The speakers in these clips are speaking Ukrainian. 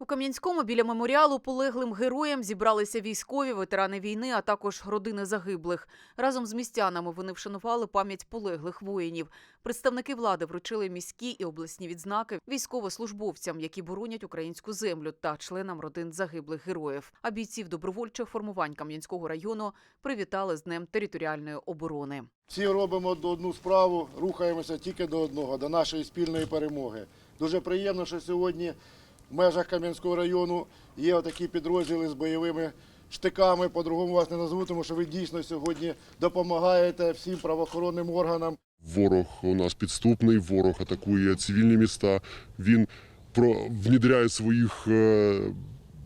У Кам'янському біля меморіалу полеглим героям зібралися військові, ветерани війни, а також родини загиблих. Разом з містянами вони вшанували пам'ять полеглих воїнів. Представники влади вручили міські і обласні відзнаки військовослужбовцям, які боронять українську землю, та членам родин загиблих героїв. А бійців добровольчих формувань Кам'янського району привітали з Днем територіальної оборони. Всі робимо одну справу, рухаємося тільки до одного, до нашої спільної перемоги. Дуже приємно, що сьогодні в межах Кам'янського району є отакі підрозділи з бойовими штиками. По-другому вас не назву, тому що ви дійсно сьогодні допомагаєте всім правоохоронним органам. Ворог у нас підступний, ворог атакує цивільні міста. Він внідряє своїх е,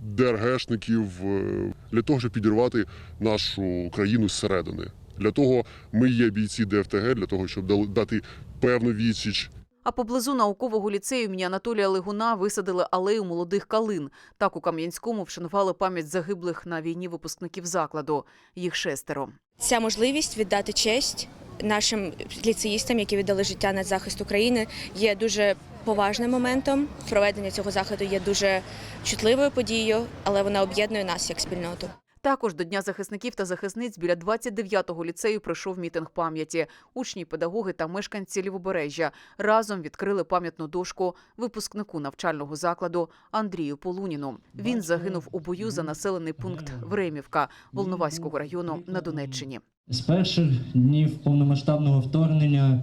ДРГшників е, для того, щоб підірвати нашу країну зсередини. Для того ми є бійці ДФТГ, для того, щоб дати певну відсіч А поблизу наукового ліцею імені Анатолія Лигуна висадили алею молодих калин. Так у Кам'янському вшанували пам'ять загиблих на війні випускників закладу. Їх шестеро. Ця можливість віддати честь нашим ліцеїстам, які віддали життя на захист України, є дуже поважним моментом. Проведення цього заходу є дуже чутливою подією, але вона об'єднує нас як спільноту. Також до Дня захисників та захисниць біля 29-го ліцею пройшов мітинг пам'яті. Учні, педагоги та мешканці Лівобережжя разом відкрили пам'ятну дошку випускнику навчального закладу Андрію Полуніну. Він загинув у бою за населений пункт Времівка Волноваського району на Донеччині. З перших днів повномасштабного вторгнення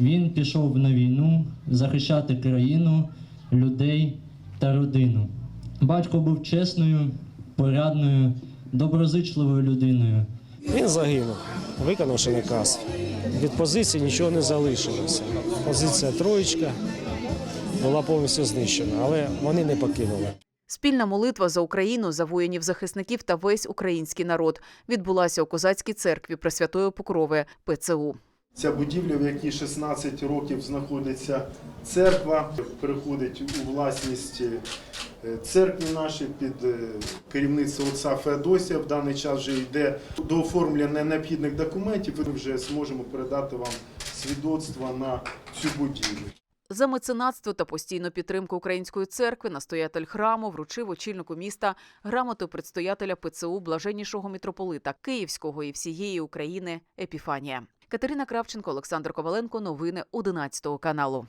він пішов на війну захищати країну, людей та родину. Батько був чесною, порядною, доброзичливою людиною. Він загинув, виконавши наказ. Від позиції нічого не залишилося. Позиція троєчка була повністю знищена, але вони не покинули. Спільна молитва за Україну, за воїнів-захисників та весь український народ відбулася у козацькій церкві Пресвятої Покрови ПЦУ. Ця будівля, в якій 16 років знаходиться церква, переходить у власність церкви нашої під е, керівництвом отця Феодосія. В даний час вже йде до оформлення необхідних документів. Ми вже зможемо передати вам свідоцтва на цю будівлю. За меценатство та постійну підтримку української церкви настоятель храму вручив очільнику міста грамоту предстоятеля ПЦУ блаженнішого митрополита Київського і всієї України Епіфанія. Катерина Кравченко, Олександр Коваленко. Новини 11 каналу.